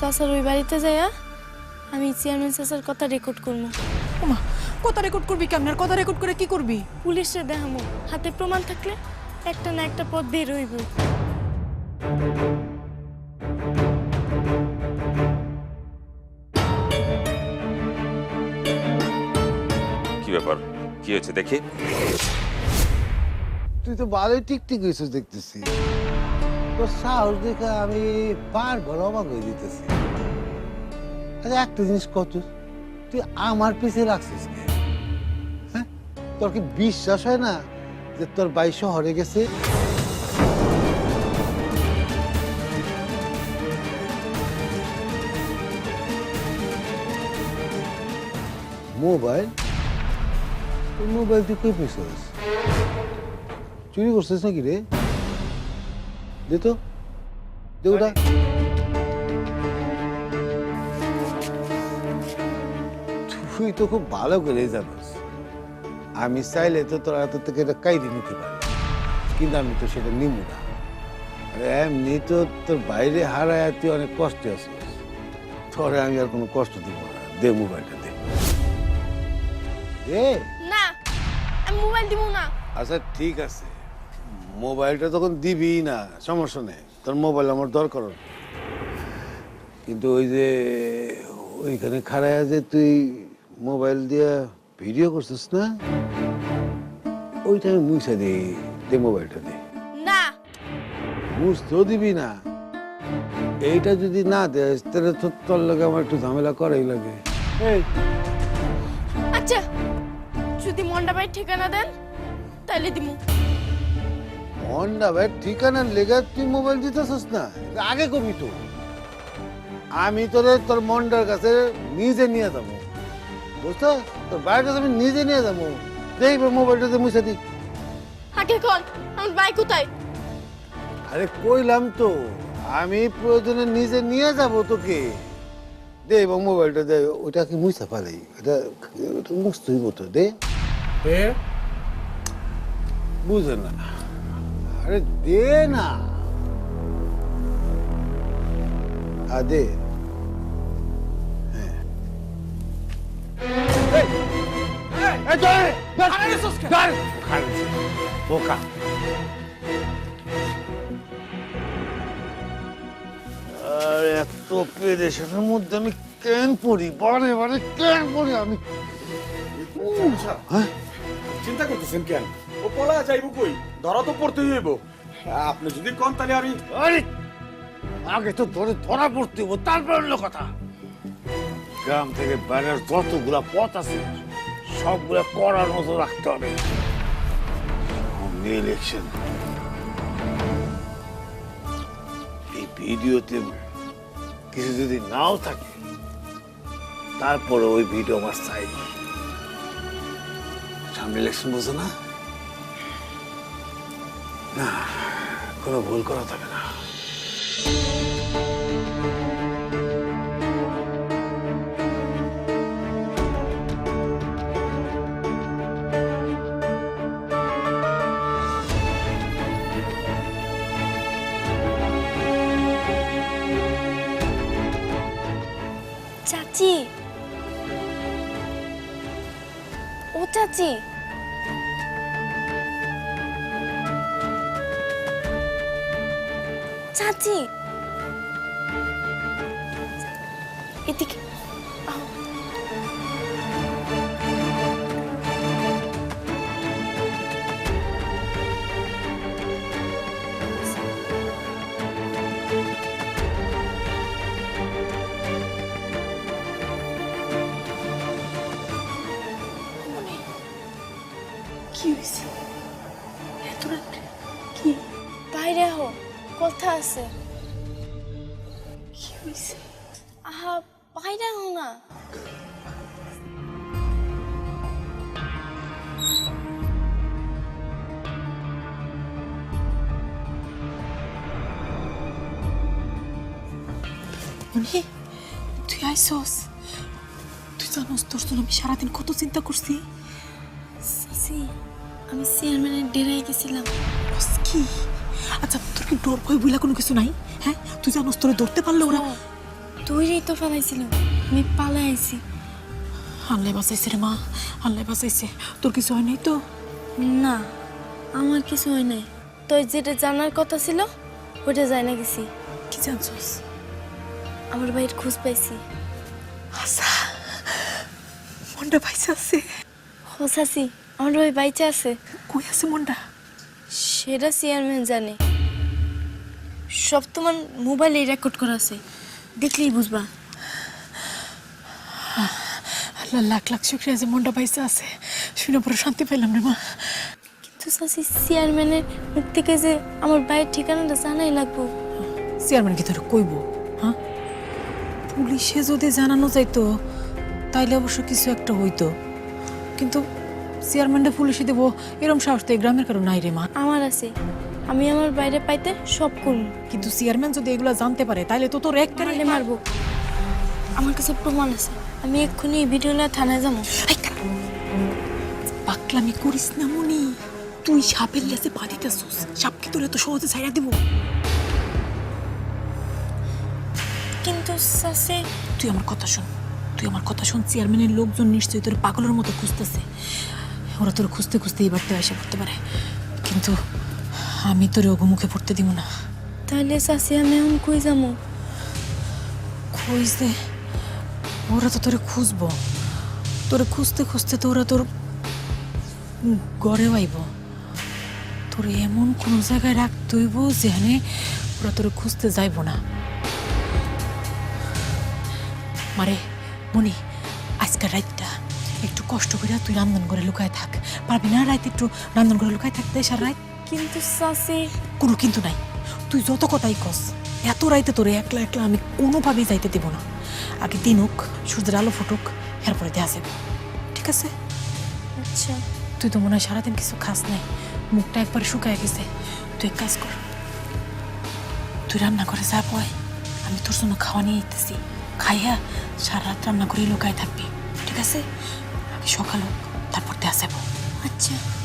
চাচার ওই বাড়িতে যাইয়া আমি চেয়ারম্যান চাচার কথা রেকর্ড করব ওমা কথা রেকর্ড করবি কেমন? আর কথা রেকর্ড করে কি করবি? পুলিশে দেখামো হাতে প্রমাণ থাকলে একটা না একটা পথ বের হইব। কি ব্যাপার? কি হয়েছে দেখি? তুই তো ভালোই টিকটিক হয়েছিস দেখতেছি। তোর সাহস দেখে আমি বার বড় অবাক হয়ে দিতেছি আচ্ছা একটা জিনিস কত তুই আমার পিছিয়ে রাখছিস হ্যাঁ? তোর কি বিশ্বাস হয় না যে তোর বাই শহরে গেছে? মোবাইল? মোবাইল তুই কই পেয়েছিস চুরি করছিস নাকি রে? দে তো। দে ওটা। তুই তো খুব ভালো করে জানিস। আমি চাইলে তো তোর এত থেকে এটা কাইরে নিতে পারি। কিন্তু আমি তো সেটা নিব না। আরে এমনি তো তোর বাইরে হারায় তুই অনেক কষ্টে আছিস। তোরে আমি আর কোনো কষ্ট দিব না। দে মোবাইলটা দে। দে। না আমি মোবাইল দিব না। আচ্ছা ঠিক আছে। মোবাইলটা তখন দিবি না সমস্যা নেই। তোর মোবাইল আমার দরকার কিন্তু ওই যে ওইখানে খাড়ায় যে তুই মোবাইল দিয়ে ভিডিও করছিস না ওইটা আমি মুছে দিই দে মোবাইলটা দে। না। বুঝতেও দিবি না। এইটা যদি না দেস তাহলে তো তোর লাগে আমার একটু ঝামেলা করাই লাগে। এই। আচ্ছা যদি মন্ডা ভাই ঠিকানা দেন তাইলে দিমু। হন্ডা ভাই ঠিকানা লেগে তুই মোবাইল দিতেছিস না। আগে কবি তো। আমি তোরে তোর মন্ডার কাছে নিজে নিয়ে যাব। বুঝতো তোর বাইরের কাছে আমি নিজে নিয়ে যাব। দেখবে মোবাইলটাতে মুছে দি। আগে কল আমার ভাই কোথায়? আরে কইলাম তো আমি প্রয়োজনে নিজে নিয়ে যাব তোকে। দে এবং মোবাইলটা দে ওটা কি মুছে পালাই এটা ওটা মুছতে হইব তো দে। বুঝে না। আরে দে না। আ দে। হ্যাঁ। বোকা। আর এত পেরেশানের মধ্যে আমি কেন পড়ি? বারে বারে কেন পড়ি আমি? হ্যাঁ? চিন্তা করতেছেন কেন? ও পলা যাইব কই? ধরা তো পড়তেই হইব। আপনি যদি কন তাহলে আমি আরে, আগে তো ধরে ধরা পড়তে হব তারপর অন্য কথা। গ্রাম থেকে বাইরের যতগুলা পথ আছে, সবগুলা করার মতো রাখতে হবে। ইলেকশন এই ভিডিওতে কিছু যদি নাও থাকে তারপরে ওই ভিডিও আমার চাই। সামনে ইলেকশন বোঝো না না কোনো ভুল করা যাবে না চাচি ও চাচি চাচি এদিকে আও। কি আছে। কি আহা বাইরে হো না। মানে তুই আইসস? তুই জানোস তোর জন্য আমি সারাদিন কত চিন্তা করছি। আমি চেয়ারম্যানের ডেরায় গেছিলাম। কি? আচ্ছা ডর ভয় বুলা কোনো কিছু নাই? হ্যাঁ? তুই জানোস তোরে ধরতে পারল ওরা। তুইই তো ফেলাইছিল। আমি পালাই আইছি। আল্লাহ বাঁচাইছে রে মা আল্লাহ বাঁচাইছে। তোর কিছু হয় নাই তো? না আমার কিছু হয় নাই। তোর যেটা জানার কথা ছিল ওটা যায় না গেছি। কি জানছস? আমার ভাইয়ের খোঁজ পাইছি। আচ্ছা। মনটা পাইছে আছে। হোসাসি আমার ভাই বাইচে আছে। কই আছে মনটা? সেটা চেয়ারম্যান জানে। সব তোমার মোবাইলে রেকর্ড করা আছে। দেখলেই বুঝবা। আল্লাহ লাখ লাখ শুক্রিয়া যে মনটা পাইছে আছে। শুনে পরে শান্তি পাইলাম রে মা। কিন্তু চাষি চেয়ারম্যানের মুখ থেকে যে আমার ভাইয়ের ঠিকানাটা জানাই লাগবো। চেয়ারম্যান কি তোর কইব? হ্যাঁ? পুলিশে যদি জানানো যাইতো তাইলে অবশ্য কিছু একটা হইতো। কিন্তু চেয়ারম্যানটা পুলিশে দেবো এরম সাহস তো এই গ্রামের কারও নাই রে মা। আমার আছে। আমি আমার বাইরে পাইতে সব করব কিন্তু চেয়ারম্যান যদি এগুলো জানতে পারে তাহলে তো তোর এক মারলে মারবো। আমার কাছে প্রমাণ আছে। আমি এক্ষুনি এই ভিডিও নিয়ে থানায় যাব। পাকলামি করিস না মনি। তুই সাপের লেসে পা দিতেছিস। সাপকে তোর এত সহজে ছাইড়া দিব। কিন্তু সাসে তুই আমার কথা শোন। তুই আমার কথা শোন চেয়ারম্যানের লোকজন নিশ্চয়ই তোর পাগলের মতো খুঁজতেছে। ওরা তোর খুঁজতে খুঁজতে এই বাড়িতে এসে পড়তে পারে। কিন্তু আমি তোর মুখে পড়তে দিব না। তাহলে চাষি আমি এখন কই যাব? খুঁজতে ওরা তো তোরে খুঁজবো। তোরে খুঁজতে খুঁজতে তো ওরা তোর গড়েও আইব তোর এমন কোন জায়গায় রাখতে হইব যেখানে ওরা তোরে খুঁজতে যাইব না। মারে মনি আজকের রাতটা একটু কষ্ট করে তুই রান্ধন করে লুকায় থাক। পারবি না রাত একটু রান্ধন করে লুকায় থাকতে সারা রাত কিন্তু চাষি কোনো কিন্তু নাই। তুই যত কথাই কস এত রাইতে তোরে একলা একলা আমি কোনোভাবেই যাইতে দেব না। আগে দিন হোক সূর্যের আলো ফুটুক এরপরে দেওয়া যাবে। ঠিক আছে? আচ্ছা। তুই তো মনে হয় সারাদিন কিছু খাস নাই। মুখটা একবার শুকায় গেছে। তুই এক কাজ কর। তুই রান্না করে যা পয় আমি তোর জন্য খাওয়া নিয়ে যেতেছি খাইয়া সারা রাত রান্না করে লুকায় থাকবি। ঠিক আছে? আগে সকাল হোক তারপর দেওয়া যাব। আচ্ছা।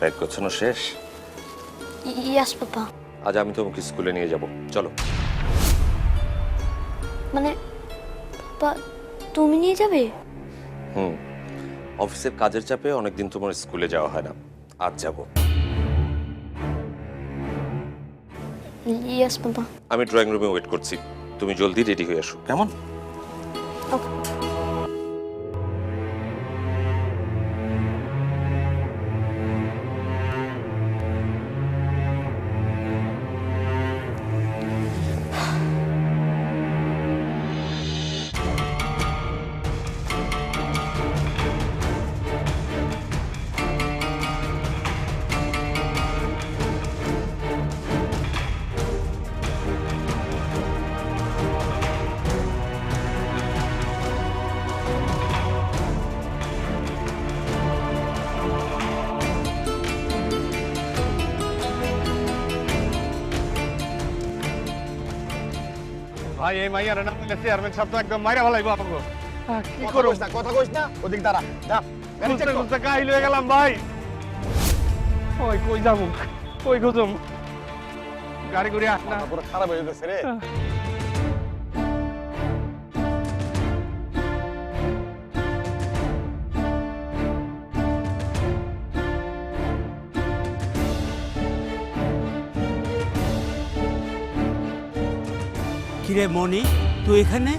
ব্যাগ গোছানো শেষ? ইয়াস পাপা। আজ আমি তোমাকে স্কুলে নিয়ে যাব। চলো। মানে পাপা তুমি নিয়ে যাবে? হুম। অফিসের কাজের চাপে অনেকদিন তোমার স্কুলে যাওয়া হয় না। আজ যাব। ইয়াস পাপা। আমি ড্রয়িং রুমে ওয়েট করছি। তুমি জলদি রেডি হয়ে আসো। কেমন? ভাই এই মাইয়ার নাম বললে চেয়ারম্যান সব তো একদম মাইরা ভালাইব আপনাকে। কি করব না কথা কইস না ওদিক দাঁড়া যা খুঁজতে কর। খুঁজতে কাহিল হয়ে গেলাম ভাই। ওই কই যাব? কই খুঁজুম? গাড়ি করে আস না। পুরো খারাপ হয়ে গেছে রে। কিরে মনি তুই এখানে?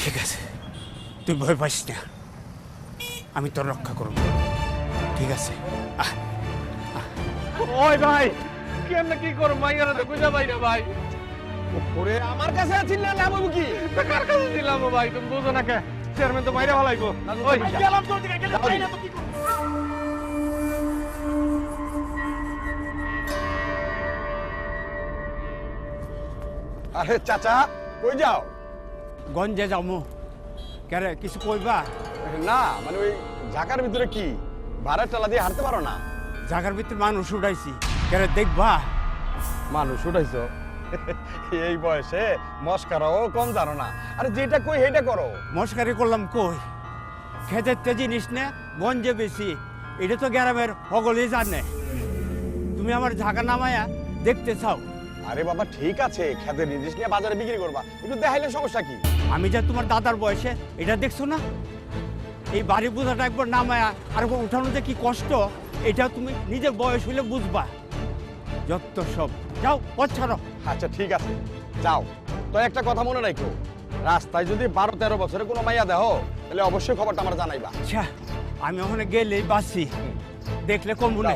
ঠিক আছে, তুই ভয় পাস না। আমি তোর রক্ষা করব। ঠিক আছে ওই ভাই, কেমনে কি করব? মাইয়ারা তো বুঝা পাই না ভাই। ওরে আমার কাছে আছিস না লাভ কি? কার কাছে দিলাম ভাই? তুমি বুঝো না কে? চেয়ারম্যান তো মাইরা ফলাইবো ওই গেলাম তোর দিকে গেলে তাই না তো কি আরে চাচা কই যাও? গঞ্জে যামু। কেরে কিছু কইবা? না মানে ওই ঢাকার ভিতরে কি? ভাড়ার টালা দিয়ে হাঁটতে পারো না? জাগার ভিতরে মানুষ উঠাইছি। কেরে দেখবা? মানুষ উঠাইছো? এই বয়সে মস্কারাও কম জানো না। আরে যেটা কই সেটা করো। মস্কারি করলাম কই? খেতের তে জিনিস নে গঞ্জে বেশি। এটা তো গ্রামের সকলেই জানে। তুমি আমার ঝাঁকা নামায়া দেখতে চাও। আরে বাবা ঠিক আছে খেতে নির্দিষ্ট নিয়ে বাজারে বিক্রি করবা। একটু দেখাইলে সমস্যা কি? আমি যা তোমার দাদার বয়সে এটা দেখছ না? এই বাড়ি বোঝাটা একবার নামায়া আর উঠানো যে কি কষ্ট? এটা তুমি নিজের বয়স হইলে বুঝবা। যত সব যাও পছাড়ো আচ্ছা ঠিক আছে। যাও। তো একটা কথা মনে রাখো। রাস্তায় যদি বারো তেরো বছরে কোনো মাইয়া দেহ তাহলে অবশ্যই খবরটা আমার জানাইবা। আচ্ছা আমি ওখানে গেলেই বাসি দেখলে কম না।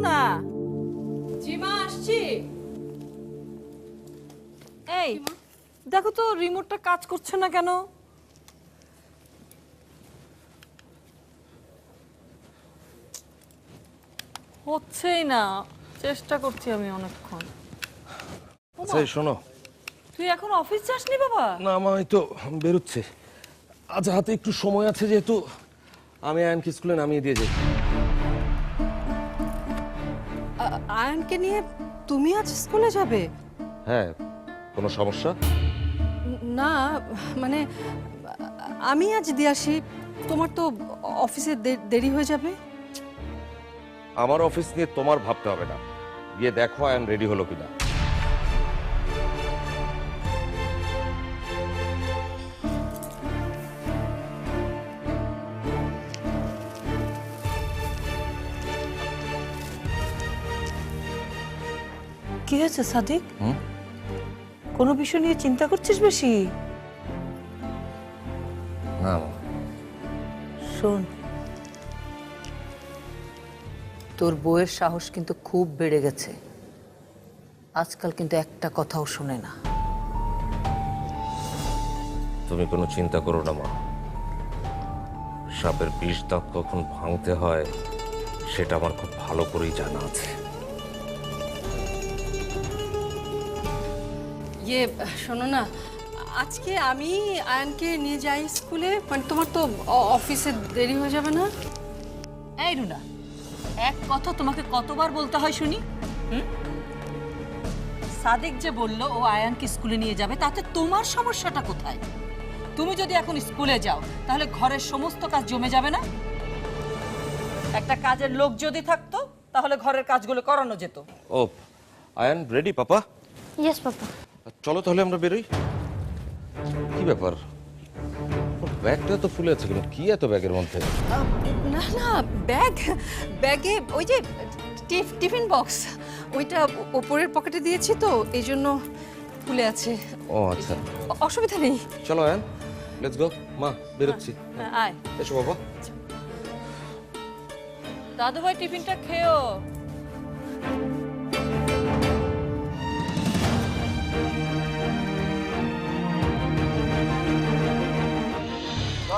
রুনা জিমা আসছি। এই দেখো তো রিমোটটা কাজ করছে না কেন? হচ্ছেই না। চেষ্টা করছি আমি অনেকক্ষণ। আচ্ছা এই শোনো। তুই এখন অফিস যাসনি বাবা? না আমি তো বেরোচ্ছে। আজ হাতে একটু সময় আছে যেহেতু আমি আয়নকে স্কুলে নামিয়ে দিয়ে যাই। আয়নকে নিয়ে তুমি আজ স্কুলে যাবে? হ্যাঁ কোনো সমস্যা? না মানে আমি আজ দিয়ে আসি। তোমার তো অফিসে দেরি হয়ে যাবে। আমার অফিস নিয়ে তোমার ভাবতে হবে না। গিয়ে দেখো আয়ন রেডি হলো কিনা। হয়েছে সাদিক? কোনো বিষয় নিয়ে চিন্তা করছিস বেশি? না শোন। তোর বউয়ের সাহস কিন্তু খুব বেড়ে গেছে। আজকাল কিন্তু একটা কথাও শোনে না। তুমি কোনো চিন্তা করো না মা। সাপের বিষ দাঁত কখন ভাঙতে হয় সেটা আমার খুব ভালো করেই জানা আছে। ইয়ে শোনো না আজকে আমি আয়নকে নিয়ে যাই স্কুলে মানে তোমার তো অফিসে দেরি হয়ে যাবে না? এই রুনা এক কথা তোমাকে কতবার বলতে হয় শুনি? হুম? সাদিক যে বলল ও আয়ানকে স্কুলে নিয়ে যাবে তাতে তোমার সমস্যাটা কোথায়? তুমি যদি এখন স্কুলে যাও তাহলে ঘরের সমস্ত কাজ জমে যাবে না? একটা কাজের লোক যদি থাকতো তাহলে ঘরের কাজগুলো করানো যেত। ও Ayan ready papa? Yes papa. চলো তাহলে আমরা বেরোই। কি ব্যাপার? ব্যাগটা তো ফুলে আছে কেন কি এত ব্যাগের মধ্যে? না না ব্যাগ ব্যাগে ওই যে টিফ- টিফিন বক্স ওইটা ওপরের পকেটে দিয়েছি তো এই জন্য ফুলে আছে। ও আচ্ছা। অসুবিধা নেই। চলো আয়ন লেটস গো মা বেরোচ্ছি। আয়। এসো বাবা। দাদু ভাই টিফিনটা খেও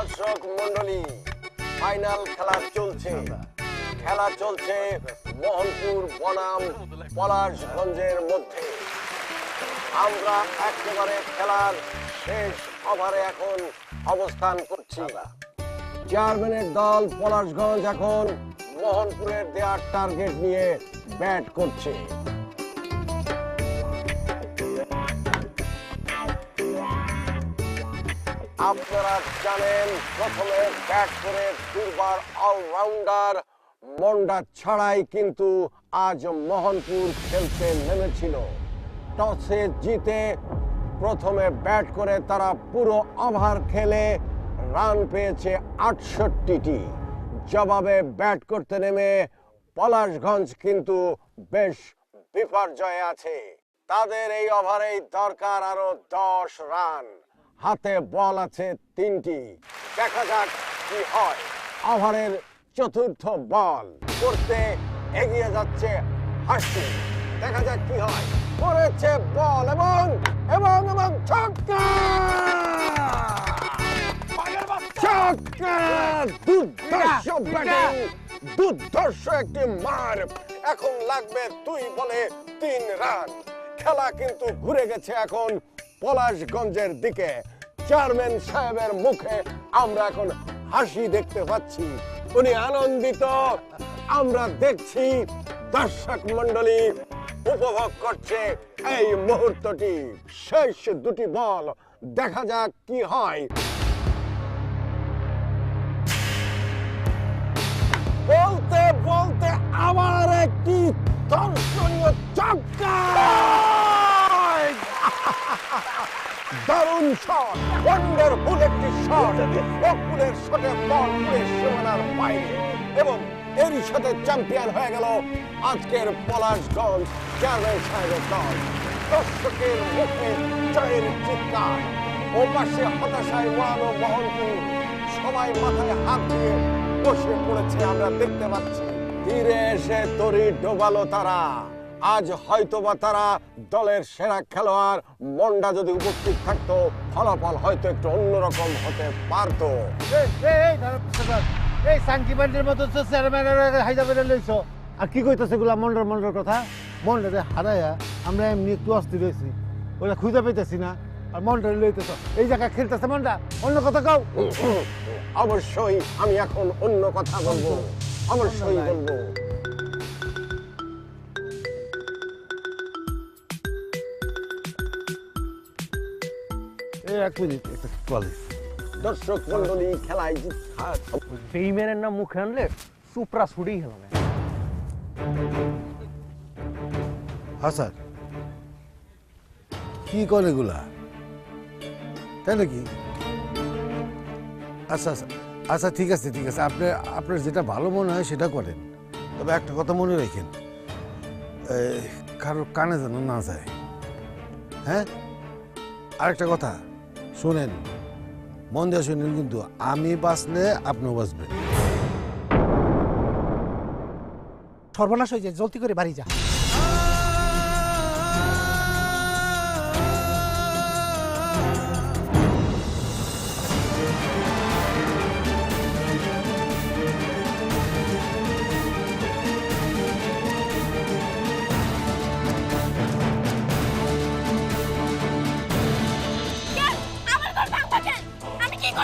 দর্শক মন্ডলী ফাইনাল খেলা চলছে। খেলা চলছে মোহনপুর বনাম পলাশগঞ্জের মধ্যে। আমরা একেবারে খেলার শেষ ওভারে এখন অবস্থান করছি। চেয়ারম্যানের দল পলাশগঞ্জ এখন মোহনপুরের দেওয়ার টার্গেট নিয়ে ব্যাট করছে। আপনারা জানেন, প্রথমে ব্যাট করে দুর্বার অলরাউন্ডার মন্ডা ছাড়াই কিন্তু আজ মোহনপুর খেলতে নেমেছিল। টসে জিতে প্রথমে ব্যাট করে তারা পুরো ওভার খেলে রান পেয়েছে আটষট্টিটি। জবাবে ব্যাট করতে নেমে পলাশগঞ্জ কিন্তু বেশ বিপর্যয়ে আছে। তাদের এই ওভারেই দরকার আরও দশ রান। হাতে বল আছে তিনটি। দেখা যাক কি হয়। ওভারের চতুর্থ বল। করতে এগিয়ে যাচ্ছে হাসি। দেখা যাক কি হয়। করেছে বল এবং এবং এবং ছক্কা! ছক্কা! দুর্ধর্ষ ব্যাটিং। দুর্ধর্ষ একটি মার। এখন লাগবে দুই বলে তিন রান। খেলা কিন্তু ঘুরে গেছে এখন পলাশগঞ্জের দিকে। চেয়ারম্যান সাহেবের মুখে আমরা এখন হাসি দেখতে পাচ্ছি। উনি আনন্দিত। আমরা দেখছি দর্শক মন্ডলী উপভোগ করছে এই মুহূর্তটি। শেষ দুটি বল। দেখা যাক কি হয়। বলতে বলতে আবার একটি দর্শনীয় চক্কা দারুণ শট ওয়ান্ডারফুল একটি শট। অকুলের শটে বল সীমানার বাইরে। এবং এরই সাথে চ্যাম্পিয়ন হয়ে গেল আজকের পলাশগঞ্জ চেয়ারম্যান সাহেবের দল। দর্শকের মুখে জয়ের চিৎকার। ও পাশে হতাশায় ওয়ানো বহনপুর সবাই মাথায় হাত দিয়ে বসে পড়েছে, আমরা দেখতে পাচ্ছি। তীরে এসে তরি ডোবালো তারা। আজ হয়তোবা তারা দলের সেরা খেলোয়াড় মন্ডা যদি উপস্থিত থাকতো ফলাফল হয়তো একটু অন্যরকম হতে পারতো। এই সাংকি বান্ডির মতো তো চেয়ারম্যানের হাইদাবাদে লইছো। আর কি কইতেছে গুলা মন্ডর মন্ডর কথা? মন্ডরে হারাইয়া আমরা এমনি একটু অস্থির হয়েছি। ওরা খুঁজে পেতেছি না আর মন্ডরে লইতেছ। এই জায়গায় খেলতেছে মন্ডা অন্য কথা কও। অবশ্যই আমি এখন অন্য কথা বলব। অবশ্যই বলব। এক মিনিট একটা কল দর্শক মন্ডলী খেলায় জিত বেইম্যানের নাম মুখে আনলে সুপ্রা ছুড়েই হলো না হ্যাঁ স্যার কি করে এগুলা? তাই নাকি? আচ্ছা আচ্ছা আচ্ছা ঠিক আছে ঠিক আছে। আপনি আপনার যেটা ভালো মনে হয় সেটা করেন। তবে একটা কথা মনে রাখেন এই, কারোর কানে যেন না যায়। হ্যাঁ? আরেকটা কথা শোনেন, মন দিয়ে শুনেন কিন্তু আমি বাঁচলে আপনিও বাঁচবেন। সর্বনাশ হয়ে যায়, জলদি করে বাড়ি যা।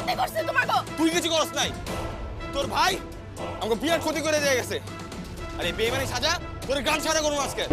আমি কি করতে করছি তোমাকে? তুই কিছু করস নাই। তোর ভাই আমাকে বিরাট ক্ষতি করে দিয়ে গেছে। আরে বেমানি সাজা, তোর গান সাজা করব আজকে।